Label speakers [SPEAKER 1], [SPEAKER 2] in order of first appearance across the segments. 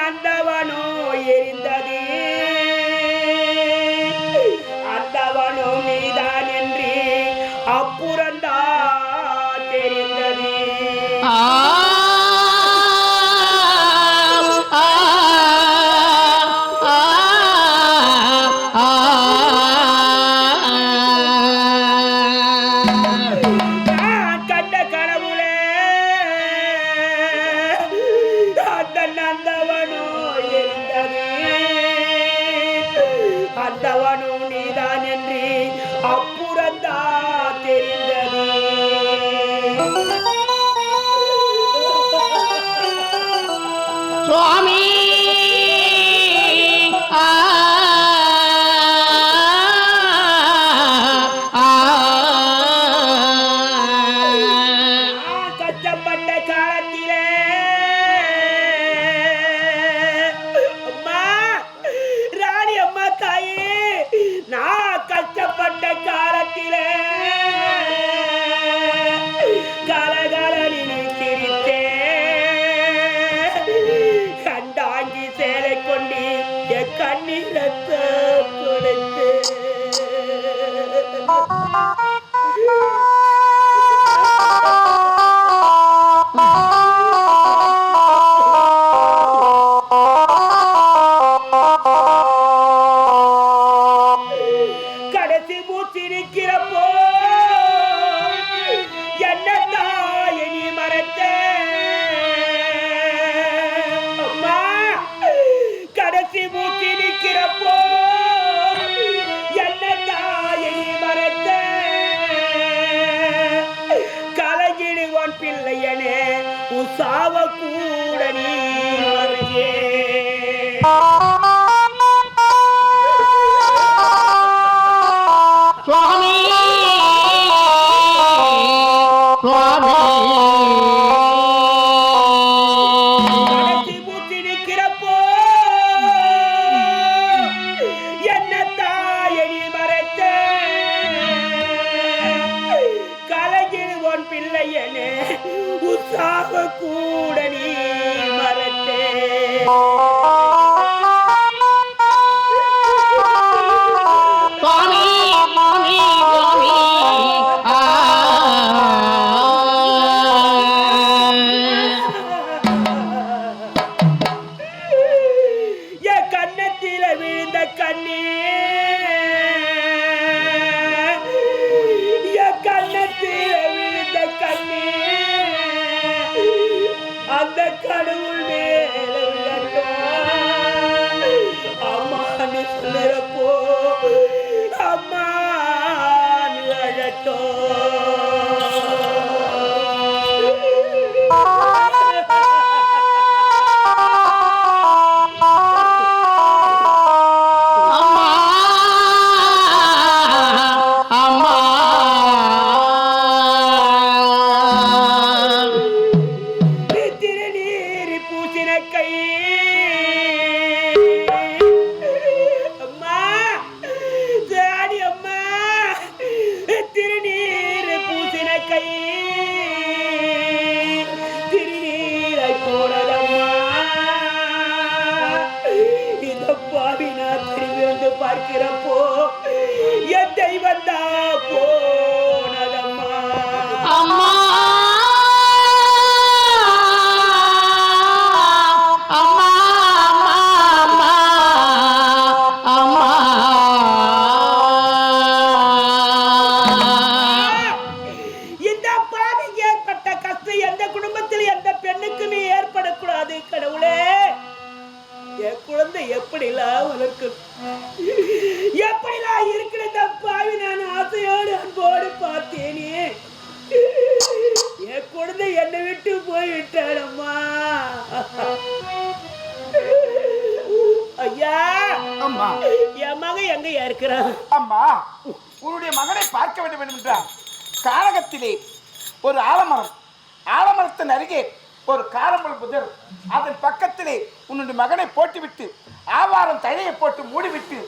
[SPEAKER 1] அந்தவனோ எரிந்த Mm-hmm. Ready? জানে பார்க்கிறப்போ என் தெய்வந்தா என் குழந்தை எப்படிலாம் வளர்க்கணும் எப்படிலாம் இருக்கிற தப்பாவி நான் ஆசையோடு அன்போடு பார்த்தேனே. என் குழந்தை என்னை விட்டு போய்விட்டாடம்மா ஐயா
[SPEAKER 2] அம்மா.
[SPEAKER 1] என் மகன் எங்கயா இருக்கிறான்
[SPEAKER 2] அம்மா உன்னுடைய மகனை பார்க்க வேண்டும் என்றார் காரகத்திலே ஒரு ஆலமரம் ஆலமரத்தின் அருகே ஒரு காரமல் புதர். அதன் பக்கத்திலே உன்னுடைய மகனை போட்டுவிட்டு ஆவாரம் தழையை போட்டு மூடிவிட்டு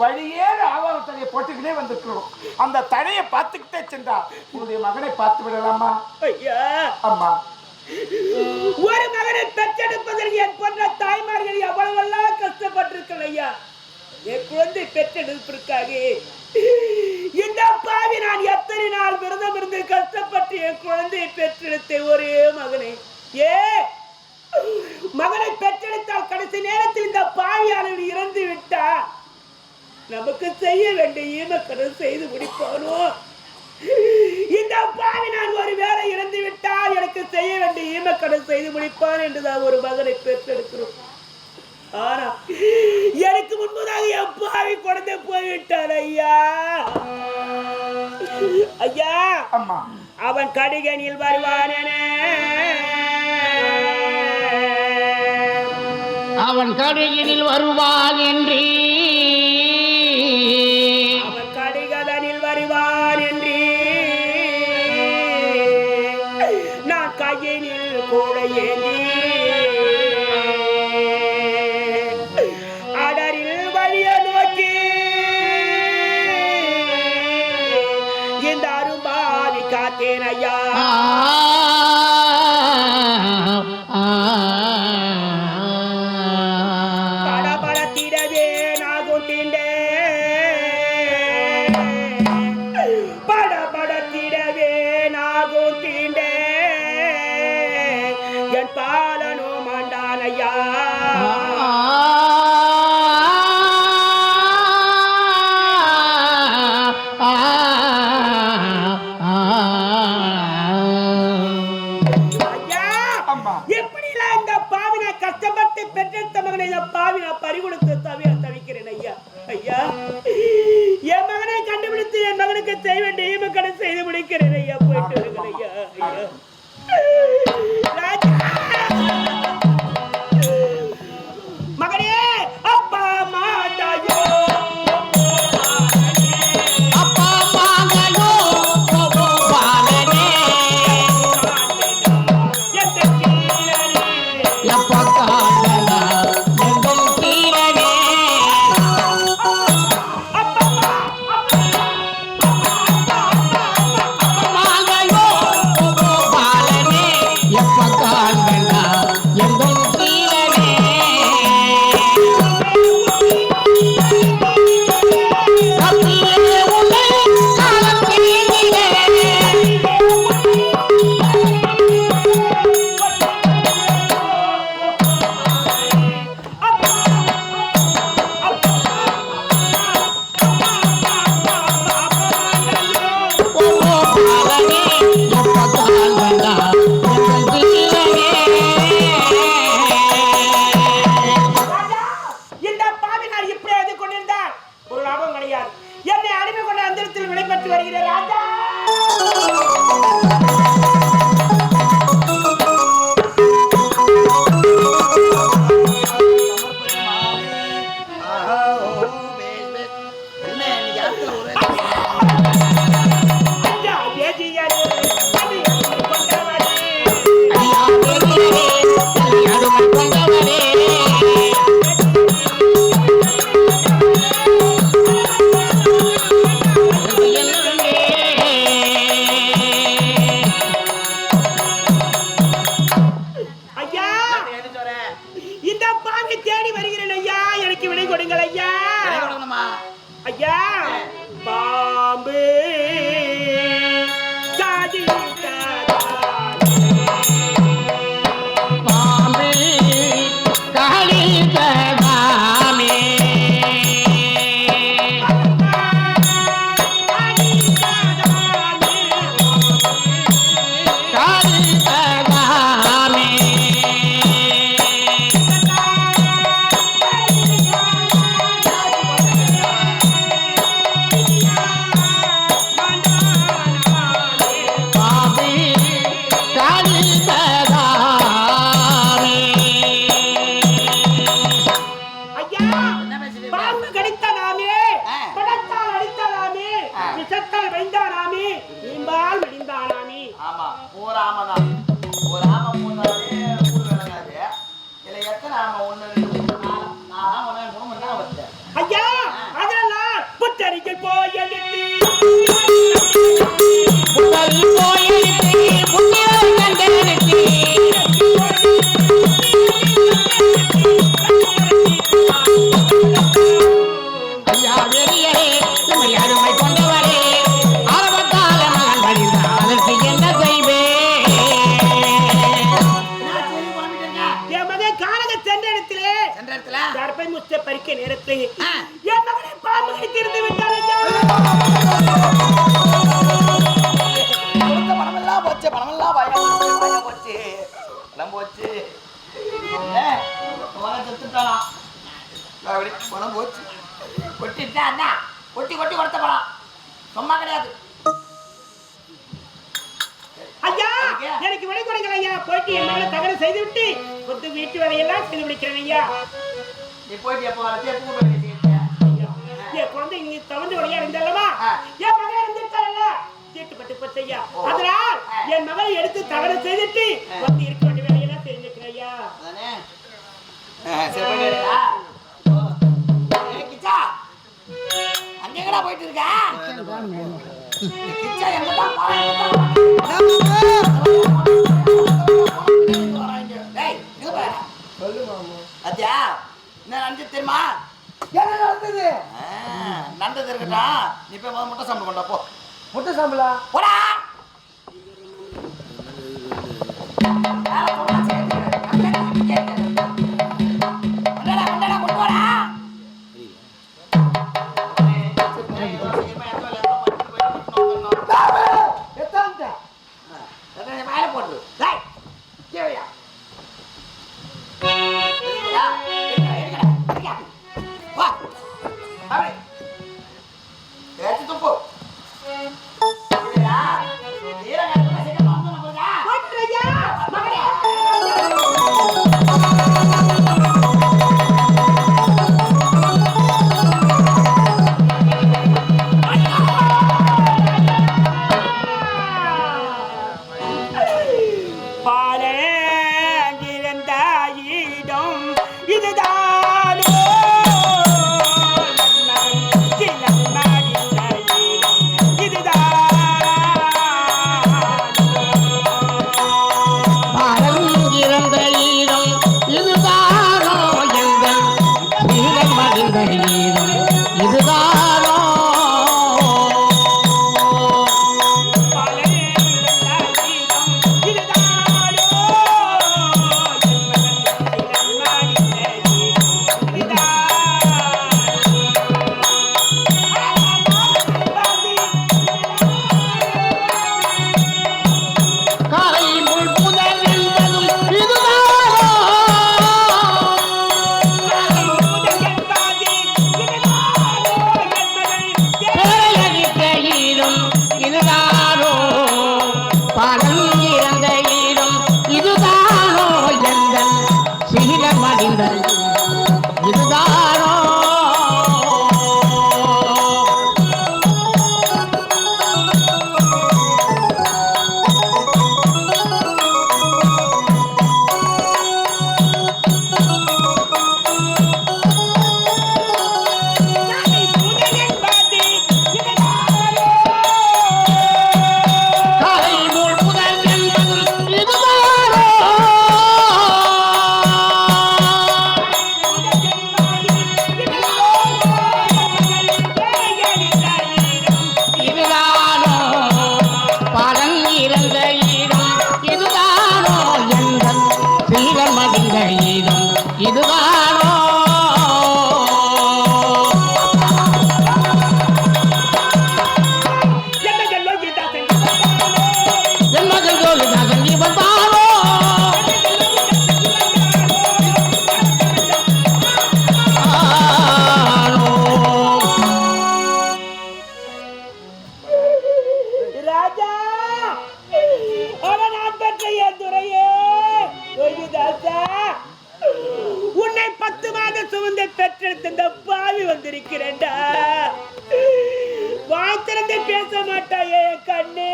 [SPEAKER 2] வழியேற ஆவாரம் தழையை போட்டுக்கிட்டே வந்திருக்கிறோம். அந்த தழையை பார்த்துக்கிட்டே சென்றா உன்னுடைய மகனை பார்த்து விடலாமா?
[SPEAKER 1] ஐயா.
[SPEAKER 2] அம்மா.
[SPEAKER 1] ஒரு மகனை பெற்றெடுப்பதற்கு என் போன்ற தாய்மார்கள் எவ்வளவெல்லாம் கஷ்டப்பட்டிருக்கள் ஐயா. என் குழந்தை பெற்றெடுப்பிற்காக. இந்த பாவி நான் எத்தனை நாள் விரதம் இருந்து கஷ்டப்பட்டு என் குழந்தையை பெற்றெடுத்த ஒரே மகனை. ஏ? மகனை பெற்றெடுத்தால் கடைசி நேரத்தில் இந்த பாவியாளர் இறந்து விட்டா நமக்கு செய்ய வேண்டிய ஈமக்கடன் செய்து முடிப்பானோ இந்த பாவி நான் ஒரு வேலை இறந்து விட்டால் எனக்கு செய்ய வேண்டிய ஈமக்கடன் செய்து முடிப்பான் என்றுதான் ஒரு மகனை பெற்றெடுக்கிறோம். ஆனா எனக்கு முன்பதாக என் பாவி குழந்தை போய்விட்டான் ஐயா. ஐயா அவன் கடிகனில் வருவான்
[SPEAKER 3] அவன் கடையில் வருவான் என்று.
[SPEAKER 1] அவன் கடிகதனில் வருவான் என்று. நான் கையினில் கூட ஏந்தி
[SPEAKER 2] அம்மா
[SPEAKER 1] எப்படிலாம் இந்த பாவினை கஷ்டப்பட்டு பெற்றெடுத்த மகனை இந்த பாவினை பறிகொடுத்து தவிர தவிக்கிறேன் ஐயா. ஐயா. என் மகனை கண்டுபிடித்து என் மகனுக்கு செய்ய வேண்டிய ஈமக்கடை செய்து முடிக்கிறேன் ஐயா. போயிட்டு வருகிறேன் ஐயா. ஐயா
[SPEAKER 3] கச்சத்தால் வைந்தானாமே நீம்பால்
[SPEAKER 4] மடிந்தானாமே ஆமா போராமதான் போராம போனாலே ஊர் விளங்காது. இல்ல எத்தனை ஆமா? ஒண்ணு ரெண்டு
[SPEAKER 1] ஐயா அதெல்லாம் புத்தரிக்கை போய் எடுத்து.
[SPEAKER 4] போய் போச்சு கொட்டிட்டா அண்ணா. கொட்டி கொட்டி கொடுத்த பணம் சும்மா கிடையாது.
[SPEAKER 1] ஐயா. எனக்கு விடை கொடுங்கள் ஐயா. போயிட்டு தகவல் செய்து விட்டு புத்து வீட்டு வேலையெல்லாம் செய்து முடிக்கிறேன் ஐயா.
[SPEAKER 4] நீ போயிட்டு எப்போ
[SPEAKER 1] என் குழந்தை இங்க தவந்து வழியா இருந்தல்லவா
[SPEAKER 4] ஆ.
[SPEAKER 1] என் மகன் இருந்திருக்காரல்ல தீட்டுப்பட்டு போச்சு ஐயா.
[SPEAKER 4] ஓ.
[SPEAKER 1] அதனால். என் மகளை எடுத்து தகவல் செய்துட்டு. வந்து இருக்க வேண்டிய வேலையெல்லாம் செஞ்சுக்கிறேன் ஐயா.
[SPEAKER 4] தெரியுமா
[SPEAKER 2] என்ன நடந்தது
[SPEAKER 4] ஆ, நடந்தது இருக்கட்டும் நீ போய் முதல் முட்டை சாம்பல் கொண்டா போ
[SPEAKER 2] முட்டை சாம்பலா
[SPEAKER 4] போடா வேலை போடா,
[SPEAKER 1] உந்த பெற்றெடுத்த வந்திருக்கிறேன்டா. வாய்த்திறந்து பேச மாட்டாயே கண்ணு.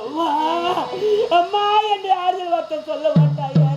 [SPEAKER 1] அம்மா அம்மா என்று ஆறுதல் வார்த்தை சொல்ல மாட்டாயே.